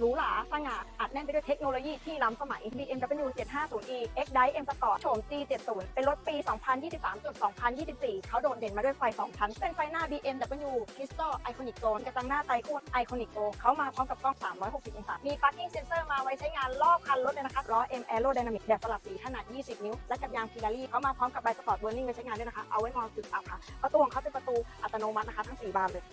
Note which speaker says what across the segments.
Speaker 1: หรูหราสง่าอัดแน่นไปด้วยเทคโนโลยีที่ล้ำสมัย BMW 750e X Drive M Sport โฉม G70 เป็นรถปี 2023-2024 เขาโดดเด่นมาด้วยไฟ 2 ชั้น เป็นไฟหน้า BMW Crystal Iconic Zone กระจังหน้าไตรคู่ Iconic Go เขามาพร้อมกับกล้อง 360 องศา มี Parking Sensor มาไว้ใช้งานรอบคันรถเลยนะคะล้อ M Aerodynamic แบบสลับสีขนาด 20 นิ้ว และกับยาง Pirelli เขามาพร้อมกับ By Sport Burning ไว้ใช้งานด้วยนะคะ เอาไว้มองจุดอับค่ะ ประตูของเขาเป็นประตูอัตโนมัตินะคะทั้ง 4 บานเลย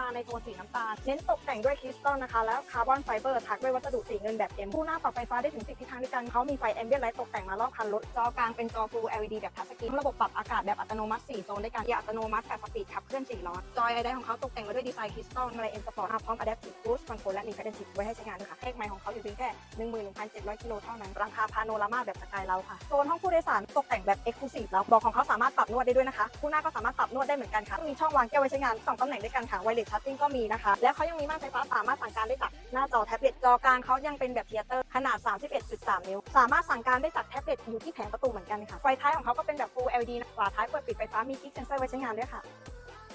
Speaker 1: มาในโทนสีน้ำตาล เน้นตกแต่งด้วยคริสตัลนะคะ แล้วคาร์บอนไฟเบอร์ถักด้วยวัสดุสีเงินแบบเอ็มผู้หน้าปรับไฟฟ้าได้ถึง 10 ทิศทางด้วยกันเขามีไฟแอมเบียนไลท์ตกแต่งมารอบคันรถ จอกลางเป็นจอ Full LED แบบทัชสกรีนระบบปรับอากาศแบบอัตโนมัติ4โซนด้วยกันเกียร์อัตโนมัติแบบสปีดขับเคลื่อน4ล้อจอยไอไดของเขาตกแต่งมาด้วยดีไซน์คริสตัลในเอ็นสปอร์ตพร้อม Adaptive Cruise Control และมี Paddle Shift ไว้ให้ใช้งานด้วยค่ะเลขไมล์ของเขาอยู่เพียงแค่11,700กิโลเท่านั้นราคาพาโนรามาแบบสกายเลาค่ะโซนห้องผู้โดยสารตกแต่งแบบ Exclusive แล้วบอกของเขาสามารถปรับนวดได้ด้วยนะคะผู้หน้าก็สามารถปรับนวดได้เหมือนกันค่ะมีช่องวางแก้วไว้ใช้งานสองตำแหน่งด้วยกันค่ะไวเลสชาร์จิ่งก็มีนะคะ แล้วเขายังมีม่านไฟฟ้าสามารถสั่งการได้จากหน้าจอแท็บเล็ตจอกลางเขายังเป็นแบบเทียเตอร์ขนาด 31.3 นิ้ว สามารถสั่งการได้จากแท็บเล็ตอยู่ที่แผงประตูเหมือนกันค่ะไฟท้ายของเขาก็เป็นแบบ Full LED นะฝาท้ายเปิดปิดไฟฟ้ามีกิ๊กเซนเซอร์ไว้ใช้งานด้วยค่ะ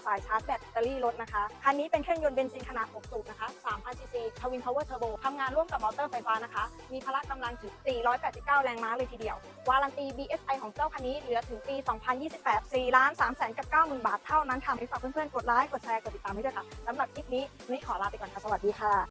Speaker 1: สายชาร์จแบตเตอรี่รถนะคะ คันนี้เป็นเครื่องยนต์เบนซินขนาด 6 สูบนะคะ 3,000ซีซีทวินพาวเวอร์เทอร์โบทำงานร่วมกับมอเตอร์ไฟฟ้านะคะ มีพละกำลังถึง 489 แรงม้าเลยทีเดียว วารันตี BSI ของเจ้าคันนี้เหลือถึงปี 2028 4ล้าน3แสนกับ90,000 บาทเท่านั้นค่ะฝากเพื่อนๆ กดไลค์ กดแชร์ กดติดตามให้ด้วยค่ะสำหรับคลิปนี้นี่ขอลาไปก่อนค่ะ สวัสดีค่ะ